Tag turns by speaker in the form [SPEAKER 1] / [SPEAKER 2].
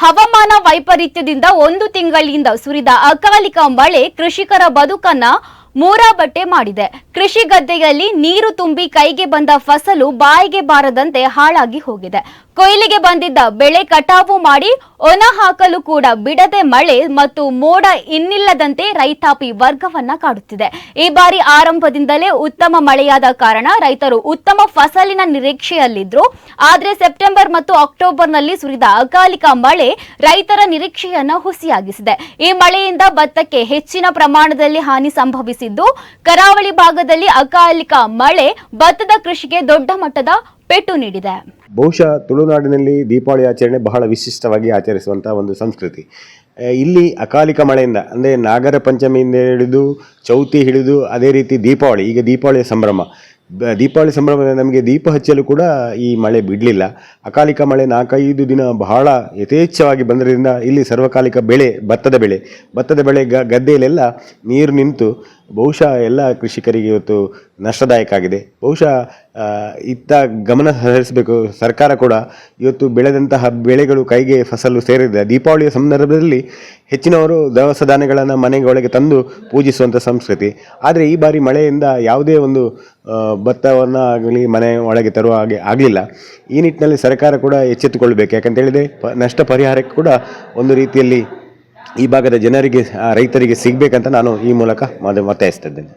[SPEAKER 1] ಹವಾಮಾನ ವೈಪರೀತ್ಯದಿಂದ ಒಂದು ತಿಂಗಳಿಂದ ಸುರಿದ ಅಕಾಲಿಕ ಮಳೆ ಕೃಷಿಕರ ಬದುಕನ್ನ ಮೂರಾ ಬಟ್ಟೆ ಮಾಡಿದೆ. ಕೃಷಿ ಗದ್ದೆಯಲ್ಲಿ ನೀರು ತುಂಬಿ ಕೈಗೆ ಬಂದ ಫಸಲು ಬಾಯಿಗೆ ಬಾರದಂತೆ ಹಾಳಾಗಿ ಹೋಗಿದೆ. ಕೊಯ್ಲಿಗೆ ಬಂದಿದ್ದ ಬೆಳೆ ಕಟಾವು ಮಾಡಿ ಒಣ ಹಾಕಲು ಕೂಡ ಬಿಡದೆ ಮಳೆ ಮತ್ತು ಮೋಡ ಇನ್ನಿಲ್ಲದಂತೆ ರೈತಾಪಿ ವರ್ಗವನ್ನ ಕಾಡುತ್ತಿದೆ. ಈ ಬಾರಿ ಆರಂಭದಿಂದಲೇ ಉತ್ತಮ ಮಳೆಯಾದ ಕಾರಣ ರೈತರು ಉತ್ತಮ ಫಸಲಿನ ನಿರೀಕ್ಷೆಯಲ್ಲಿದ್ರು. ಆದರೆ ಸೆಪ್ಟೆಂಬರ್ ಮತ್ತು ಅಕ್ಟೋಬರ್ನಲ್ಲಿ ಸುರಿದ ಅಕಾಲಿಕ ಮಳೆ ರೈತರ ನಿರೀಕ್ಷೆಯನ್ನ ಹುಸಿಯಾಗಿಸಿದೆ. ಈ ಮಳೆಯಿಂದ ಭತ್ತಕ್ಕೆ ಹೆಚ್ಚಿನ ಪ್ರಮಾಣದಲ್ಲಿ ಹಾನಿ ಸಂಭವಿಸಿದ್ದು ಕರಾವಳಿ ಭಾಗದಲ್ಲಿ ಅಕಾಲಿಕ ಮಳೆ ಭತ್ತದ ಕೃಷಿಗೆ ದೊಡ್ಡ ಮಟ್ಟದ ಪೆಟ್ಟು ನೀಡಿದೆ.
[SPEAKER 2] ಬಹುಶಃ ತುಳುನಾಡಿನಲ್ಲಿ ದೀಪಾವಳಿ ಆಚರಣೆ ಬಹಳ ವಿಶಿಷ್ಟವಾಗಿ ಆಚರಿಸುವಂಥ ಒಂದು ಸಂಸ್ಕೃತಿ. ಇಲ್ಲಿ ಅಕಾಲಿಕ ಮಳೆಯಿಂದ, ಅಂದರೆ ನಾಗರ ಪಂಚಮಿಯಿಂದ ಹಿಡಿದು ಚೌತಿ ಹಿಡಿದು ಅದೇ ರೀತಿ ದೀಪಾವಳಿ, ಈಗ ದೀಪಾವಳಿಯ ಸಂಭ್ರಮ. ದೀಪಾವಳಿ ಸಂಭ್ರಮದಲ್ಲಿ ನಮಗೆ ದೀಪ ಹಚ್ಚಲು ಕೂಡ ಈ ಮಳೆ ಬಿಡಲಿಲ್ಲ. ಅಕಾಲಿಕ ಮಳೆ ನಾಲ್ಕೈದು ದಿನ ಬಹಳ ಯಥೇಚ್ಛವಾಗಿ ಬಂದರಿಂದ ಇಲ್ಲಿ ಸರ್ವಕಾಲಿಕ ಬೆಳೆ, ಭತ್ತದ ಬೆಳೆ ಭತ್ತದ ಬೆಳೆ ಗದ್ದೆಯಲ್ಲೆಲ್ಲ ನೀರು ನಿಂತು ಬಹುಶಃ ಎಲ್ಲ ಕೃಷಿಕರಿಗೆ ಇವತ್ತು ನಷ್ಟದಾಯಕ ಆಗಿದೆ. ಬಹುಶಃ ಇತ್ತ ಗಮನ ಹರಿಸಬೇಕು. ಸರ್ಕಾರ ಕೂಡ ಇವತ್ತು ಬೆಳೆದಂತಹ ಬೆಳೆಗಳು ಕೈಗೆ ಫಸಲು ಸೇರಿದೆ. ದೀಪಾವಳಿಯ ಸಂದರ್ಭದಲ್ಲಿ ಹೆಚ್ಚಿನವರು ದವಸ ಧಾನ್ಯಗಳನ್ನು ಮನೆಗೆ ತಂದು ಪೂಜಿಸುವಂಥ ಸಂಸ್ಕೃತಿ. ಆದರೆ ಈ ಬಾರಿ ಮಳೆಯಿಂದ ಯಾವುದೇ ಒಂದು ಭತ್ತವನ್ನು ಆಗಲಿ ಮನೆ ಒಳಗೆ ತರುವ ಹಾಗೆ ಆಗಲಿಲ್ಲ. ಈ ನಿಟ್ಟಿನಲ್ಲಿ ಸರ್ಕಾರ ಕೂಡ ಎಚ್ಚೆತ್ತುಕೊಳ್ಬೇಕು. ಯಾಕಂತೇಳಿದರೆ ಪ, ನಷ್ಟ ಪರಿಹಾರಕ್ಕೆ ಕೂಡ ಒಂದು ರೀತಿಯಲ್ಲಿ ಈ ಭಾಗದ ಜನರಿಗೆ ರೈತರಿಗೆ ಸಿಗಬೇಕಂತ ನಾನು ಈ ಮೂಲಕ ಮದ ಒತ್ತಾಯಿಸ್ತಾ ಇದ್ದೇನೆ.